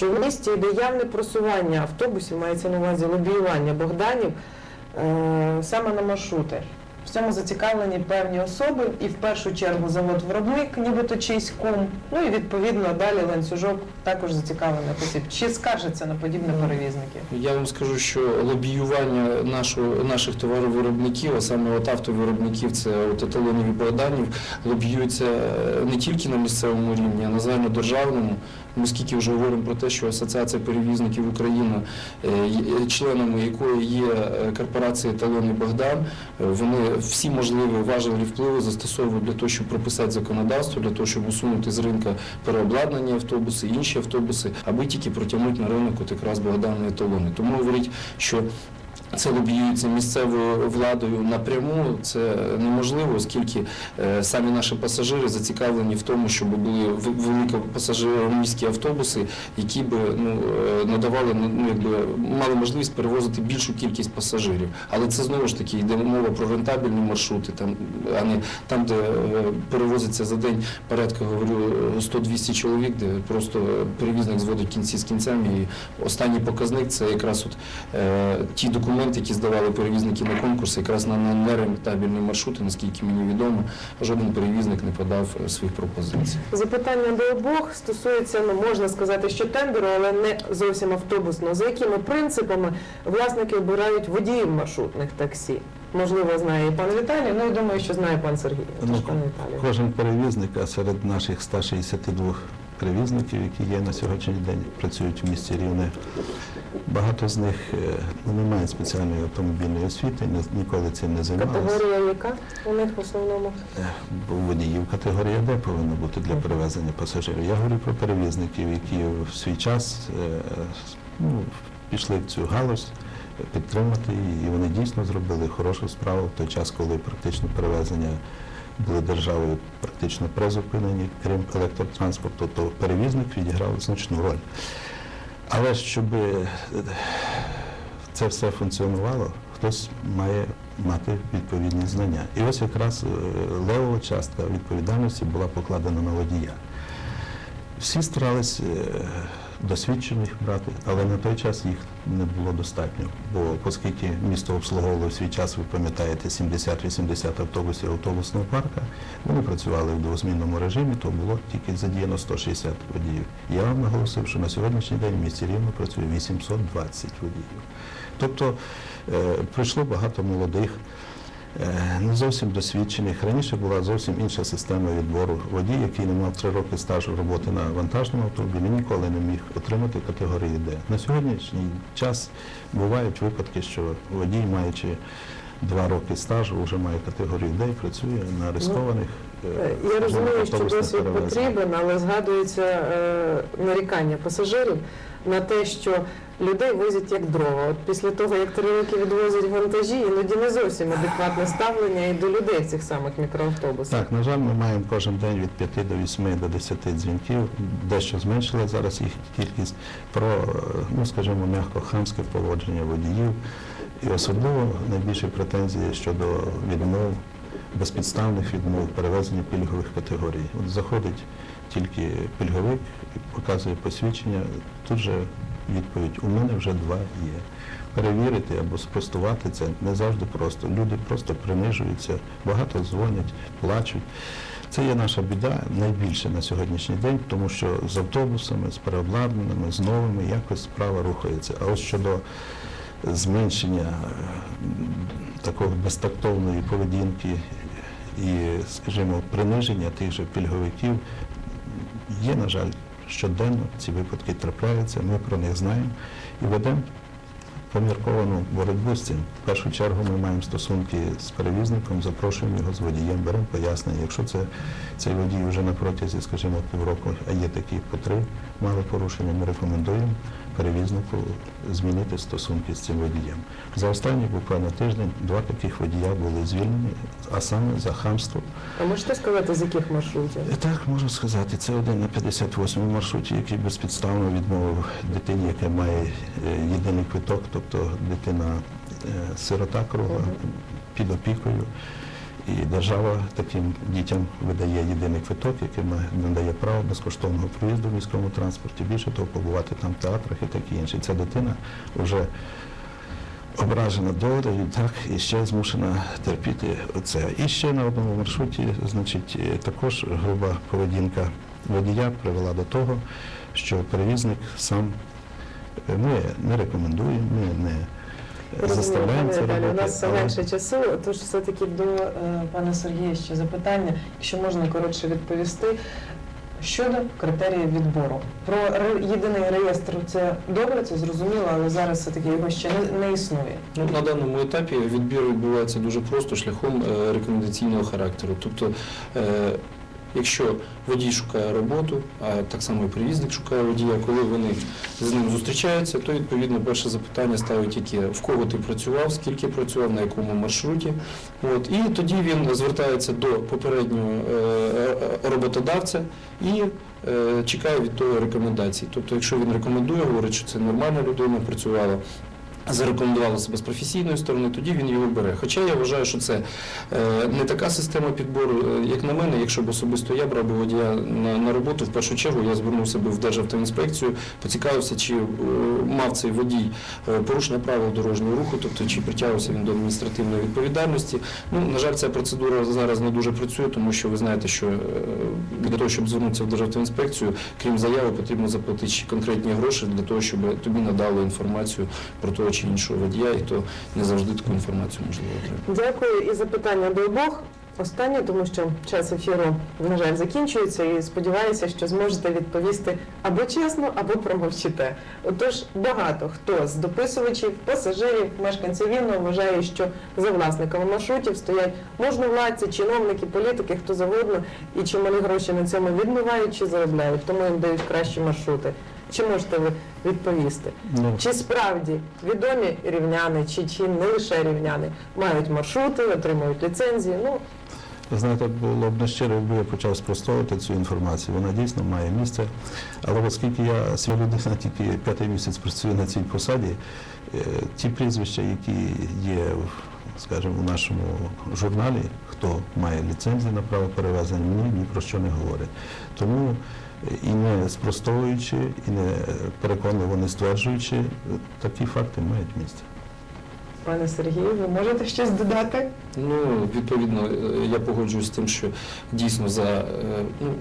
що в місті йде явне просування автобусів, мається на увазі лобіювання Богданів е, саме на маршрути. В цьому зацікавлені певні особи, і в першу чергу завод-виробник, нібито чийсь кум, ну і відповідно далі ланцюжок також зацікавлених осіб. Чи скаржаться на подібне перевізники? Я вам скажу, що лобіювання нашого, наших товаровиробників, а саме от автовиробників, це от еталонів і Богданів, лобіюються е, не тільки на місцевому рівні, а на загальнодержавному. Ми скільки вже говоримо про те, що Асоціація перевізників України, е, членами якої є е, корпорація «Еталон» і Богдан, е, вони всі можливі важелі впливу застосовують для того, щоб прописати законодавство, для того, щоб усунути з ринку переобладнані автобуси, інші автобуси, аби тільки протягнути на ринок от якраз Богдани еталони. Тому говорить, що це лобіюється місцевою владою напряму. Це неможливо, оскільки е, самі наші пасажири зацікавлені в тому, щоб були в- великопасажироміські автобуси, які би ну, е, надавали ну, якби, мали можливість перевозити більшу кількість пасажирів. Але це знову ж таки йде мова про рентабельні маршрути, там, а не там, де е, перевозиться за день порядка, говорю, 100-200 чоловік, де просто перевізник зводить кінці з кінцями. І останній показник це якраз от, ті документи, які здавали перевізники на конкурс, якраз на, на нерентабельні маршрути, наскільки мені відомо, жоден перевізник не подав е, своїх пропозицій. Запитання до обох стосується, ну можна сказати, що тендеру, але не зовсім автобусного. За якими принципами власники обирають водіїв маршрутних таксі? Можливо, знає і пан Віталій, ну і думаю, що знає пан Сергій. Ну, пан Віталій. Кожен перевізник, а серед наших 162 перевізників, які є на сьогоднішній день, працюють в місті Рівне. Багато з них е, ну, не мають спеціальної автомобільної освіти, ні- ніколи цим не займалися. Категорія яка у них в основному? Бо водіїв категорія Д повинна бути для перевезення пасажирів. Я говорю про перевізників, які в свій час е, ну, пішли в цю галузь підтримати її, і вони дійсно зробили хорошу справу в той час, коли практично перевезення були державою практично призупинені, крім електротранспорту, то перевізник відіграв значну роль. Але щоб е, це все функціонувало, хтось має мати відповідні знання. І ось якраз е, левова частка відповідальності була покладена на водія. Всі старались е, досвідчених брати, але на той час їх не було достатньо. Бо оскільки місто обслуговувало в свій час, ви пам'ятаєте, 70-80 автобусів автобусного парка, вони працювали в двозмінному режимі, то було тільки задіяно 160 водіїв. Я вам наголосив, що на сьогоднішній день в місті Рівно працює 820 водіїв. Тобто е, прийшло багато молодих. Е, Не зовсім досвідчених. Раніше була зовсім інша система відбору. Водій, який не мав три роки стажу роботи на вантажному автомобілі, ніколи не міг отримати категорії Д. На сьогоднішній час бувають випадки, що водій, маючи два роки стажу, вже має категорію Д і працює на арестованих. Е, Е, Я розумію, що досвід потрібен, але згадується е, нарікання пасажирів на те, що людей возять як дрова. От після того, як три роки відвозять вантажі, іноді не зовсім адекватне ставлення і до людей в цих самих мікроавтобусах. Так, на жаль, ми маємо кожен день від 5 до 8 до 10 дзвінків. Дещо зменшила зараз їх кількість про, ну скажімо, м'яко хамське поводження водіїв. І особливо найбільші претензії щодо відмов, безпідставних відмов в перевезенні пільгових категорій. От заходить тільки пільговик, показує посвідчення, тут же відповідь у мене вже два є. Перевірити або спростувати це не завжди просто. Люди просто принижуються, багато дзвонять, плачуть. Це є наша біда найбільше на сьогоднішній день, тому що з автобусами, з переобладнаними, з новими якось справа рухається. А ось щодо зменшення е, такого безтактовної поведінки і, скажімо, приниження тих же пільговиків, є, на жаль, щоденно ці випадки трапляються, ми про них знаємо і ведемо помірковану боротьбу з цим. В першу чергу ми маємо стосунки з перевізником, запрошуємо його з водієм, беремо пояснення. Якщо це цей водій вже на протязі, скажімо, півроку, а є такі по три мали порушення, ми рекомендуємо перевізнику змінити стосунки з цим водієм. За останній буквально тиждень два таких водія були звільнені, а саме за хамство. А можете сказати, з яких маршрутів? Так, можу сказати, це один на 58 маршруті, який безпідставно відмовив дитині, яка має е, єдиний квиток, тобто дитина е, сирота кругла Мгм. під опікою. І держава таким дітям видає єдиний квиток, який на- надає право безкоштовного проїзду в міському транспорті. Більше того, побувати там в театрах і таке інше. Ця дитина вже ображена долею, так, і ще змушена терпіти оце. І ще на одному маршруті, значить, е, також груба поведінка водія привела до того, що перевізник сам е, ми не рекомендуємо, ми не заставляємо це робити. у нас все але- менше часу, тож все-таки до е, пана Сергія ще запитання, якщо можна коротше відповісти. Щодо критеріїв відбору. Про єдиний реєстр це добре, це зрозуміло, але зараз все-таки його ще не, не існує. Ну, на даному етапі відбір відбувається дуже просто шляхом е, рекомендаційного характеру. Тобто, е, якщо водій шукає роботу, а так само і перевізник шукає водія, коли вони з ним зустрічаються, то відповідно перше запитання ставить яке в кого ти працював, скільки працював, на якому маршруті. От, і тоді він звертається до попереднього е, е, роботодавця і е, чекає від того рекомендацій. Тобто, якщо він рекомендує, говорить, що це нормальна людина, працювала зарекомендувала себе з професійної сторони, тоді він його бере. Хоча я вважаю, що це е, не така система підбору, е, як на мене, якщо б особисто я брав водія на, на роботу, в першу чергу я звернувся би в Державтоінспекцію, поцікавився, чи е, мав цей водій порушення правил дорожнього руху, тобто чи притягувався він до адміністративної відповідальності. Ну, на жаль, ця процедура зараз не дуже працює, тому що ви знаєте, що для того, щоб звернутися в Державтоінспекцію, крім заяви, потрібно заплатити конкретні гроші для того, щоб тобі надали інформацію про того чи іншого водія, і то не завжди таку інформацію можливо отримати. Дякую і запитання до обох. Останнє, тому що час ефіру, на жаль, закінчується, і сподіваюся, що зможете відповісти або чесно, або промовчите. Отож, багато хто з дописувачів, пасажирів, мешканців Вінного вважає, що за власниками маршрутів стоять можновладці, чиновники, політики, хто завгодно, і чималі гроші на цьому відмивають чи заробляють, тому їм дають кращі маршрути. Чи можете ви відповісти? Ну, Чи справді відомі рівняни, чи, чи не лише рівняни мають маршрути, отримують ліцензії? Ну, знаєте, було б нещиро, якби я почав спростовувати цю інформацію. Вона дійсно має місце. Але оскільки я свій людина тільки п'ятий місяць працюю на цій посаді, е, ті прізвища, які є, скажімо, у нашому журналі, хто має ліцензію на право перевезення, мені ні про що не говорять. Тому і не спростовуючи, і не переконливо не стверджуючи, такі факти мають місце. Пане Сергію, ви можете щось додати? Ну, відповідно, е, я погоджуюсь з тим, що дійсно за, е,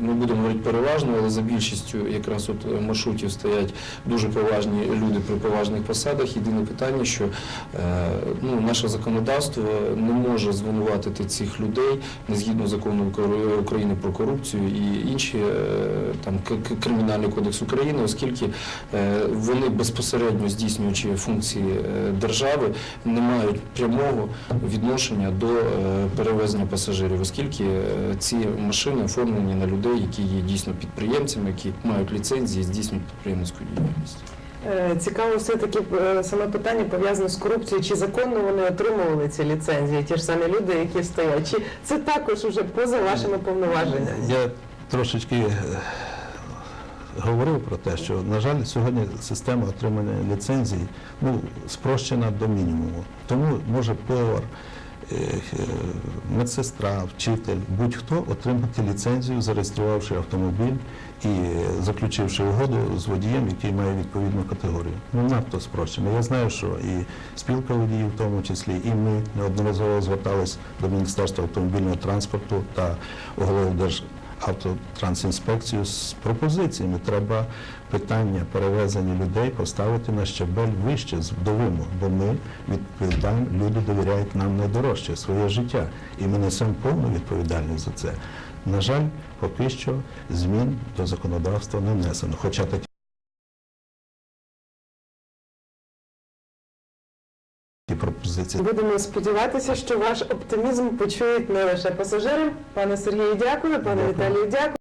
ну, будемо говорити переважно, але за більшістю якраз от е, маршрутів стоять дуже поважні люди при поважних посадах. Єдине питання, що ну, наше законодавство не може звинуватити цих людей не згідно закону Укр- України про корупцію і інші там Кримінальний кодекс України, оскільки вони безпосередньо здійснюючи функції держави, не мають прямого відношення до е, перевезення пасажирів, оскільки е, ці машини оформлені на людей, які є дійсно підприємцями, які мають ліцензії, і здійснюють підприємницьку діяльність. Е, Цікаво все-таки е, саме питання пов'язане з корупцією. Чи законно вони отримували ці ліцензії, ті ж самі люди, які стоять? Чи це також вже поза вашими повноваженнями? Я трошечки говорив про те, що, на жаль, сьогодні система отримання ліцензій ну, спрощена до мінімуму. Тому може повар, е, е, медсестра, вчитель, будь-хто отримати ліцензію, зареєструвавши автомобіль і е, заключивши угоду з водієм, який має відповідну категорію. Ну, надто спрощено. Я знаю, що і спілка водіїв, в тому числі, і ми неодноразово звертались до Міністерства автомобільного транспорту та голови Держ автотрансінспекцію з пропозиціями. Треба питання перевезення людей поставити на щебель вище до вимог, бо ми відповідаємо, люди довіряють нам найдорожче своє життя, і ми несемо повну відповідальність за це. На жаль, поки що змін до законодавства не внесено, хоча такі пропозиції. Будемо сподіватися, що ваш оптимізм почують не лише пасажири. Пане Сергію, дякую, пане. Віталію, дякую.